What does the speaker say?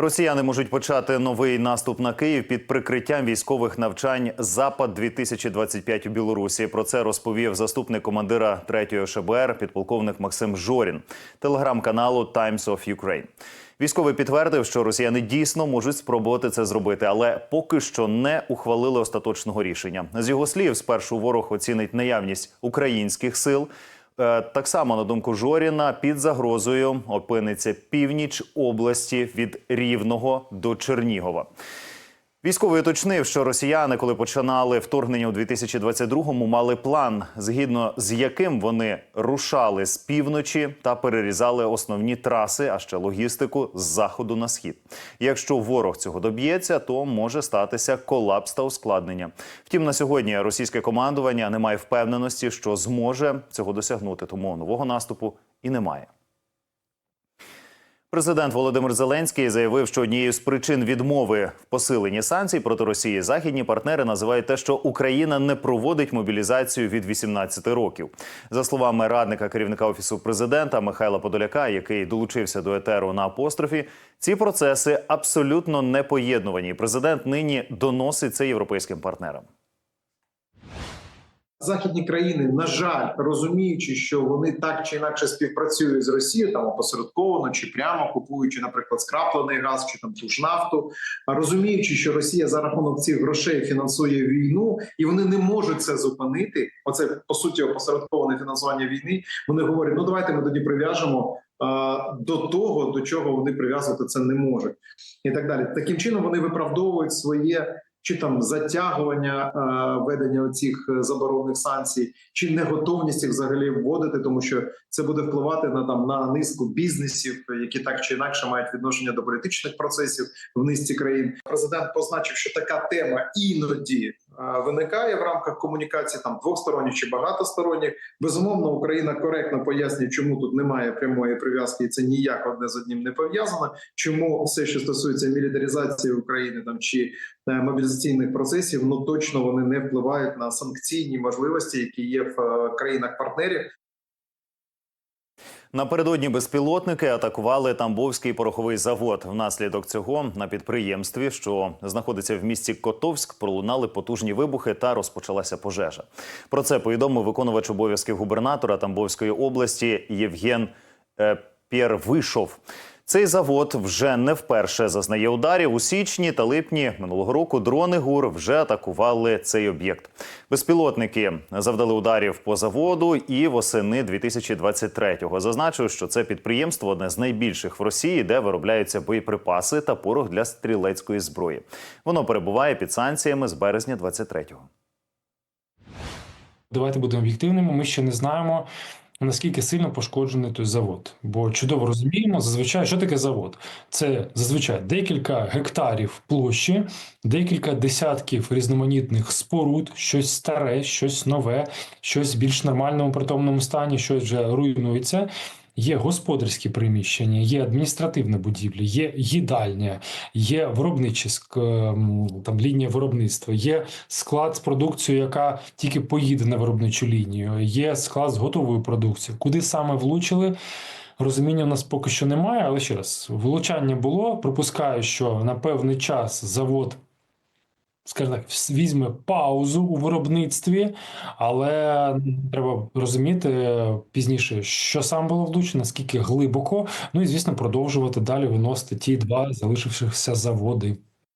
Росіяни можуть почати новий наступ на Київ під прикриттям військових навчань Запад 2025 у Білорусі. Про це розповів заступник командира 3-ї ШБР, підполковник Максим Жорін, телеграм-каналу Times of Ukraine. Військовий підтвердив, що росіяни дійсно можуть спробувати це зробити, але поки що не ухвалили остаточного рішення. З його слів, спершу ворог оцінить наявність українських сил. Е, Так само, на думку Жоріна, під загрозою опиниться північ області від Рівного до Чернігова. Військовий уточнив, що росіяни, коли починали вторгнення у 2022-му, мали план, згідно з яким вони рушали з півночі та перерізали основні траси, а ще логістику з заходу на схід. Якщо ворог цього доб'ється, то може статися колапс та ускладнення. Втім, на сьогодні російське командування не має впевненості, що зможе цього досягнути, тому нового наступу і немає. Президент Володимир Зеленський заявив, що однією з причин відмови в посиленні санкцій проти Росії західні партнери називають те, що Україна не проводить мобілізацію від 18 років. За словами радника керівника офісу президента Михайла Подоляка, який долучився до етеру на апострофі, ці процеси абсолютно не поєднувані. Президент нині доносить це європейським партнерам. Західні країни, на жаль, розуміючи, що вони так чи інакше співпрацюють з Росією, там опосередковано чи прямо купуючи, наприклад, скраплений газ чи там ту ж нафту, розуміючи, що Росія за рахунок цих грошей фінансує війну, і вони не можуть це зупинити. Оце по суті опосередковане фінансування війни. Вони говорять: ну давайте ми тоді прив'яжемо. До того, до чого вони прив'язувати це не можуть, і так далі. Таким чином вони виправдовують своє чи там затягування е, ведення цих заборонних санкцій, чи неготовність їх взагалі вводити, тому що це буде впливати на там на низку бізнесів, які так чи інакше мають відношення до політичних процесів в низці країн. Президент позначив, що така тема іноді е, виникає в рамках комунікації там двосторонніх чи багатосторонніх. Безумовно, Україна коректно пояснює, чому тут немає прямої прив'язки, і це ніяк одне з одним не пов'язано. Чому все, що стосується мілітаризації України там чи е, мобілізаційних процесів, ну точно вони не впливають на санкційні можливості, які є в е, країнах-партнерів. Напередодні безпілотники атакували Тамбовський пороховий завод. Внаслідок цього на підприємстві, що знаходиться в місті Котовськ, пролунали потужні вибухи та розпочалася пожежа. Про це повідомив виконувач обов'язків губернатора Тамбовської області Євген е, Пєрвишов. Цей завод вже не вперше зазнає ударів. У січні та липні минулого року дрони ГУР вже атакували цей об'єкт. Безпілотники завдали ударів по заводу і восени 2023-го. Зазначив, що це підприємство одне з найбільших в Росії, де виробляються боєприпаси та порох для стрілецької зброї. Воно перебуває під санкціями з березня 23-го. Давайте будемо об'єктивними. Ми ще не знаємо. Наскільки сильно пошкоджений той завод, бо чудово розуміємо, зазвичай, що таке завод? Це зазвичай декілька гектарів площі, декілька десятків різноманітних споруд, щось старе, щось нове, щось більш нормальному притомному стані, щось вже руйнується. Є господарські приміщення, є адміністративні будівлі, є їдальня, є виробничі ем, там лінія виробництва, є склад з продукцією, яка тільки поїде на виробничу лінію, є склад з готовою продукцією. Куди саме влучили? Розуміння у нас поки що немає, але ще раз, влучання було. Припускаю, що на певний час завод, скажімо так, візьме паузу у виробництві, але треба розуміти пізніше, що сам було влучено, наскільки глибоко. Ну і звісно, продовжувати далі виносити ті два залишившихся заводи.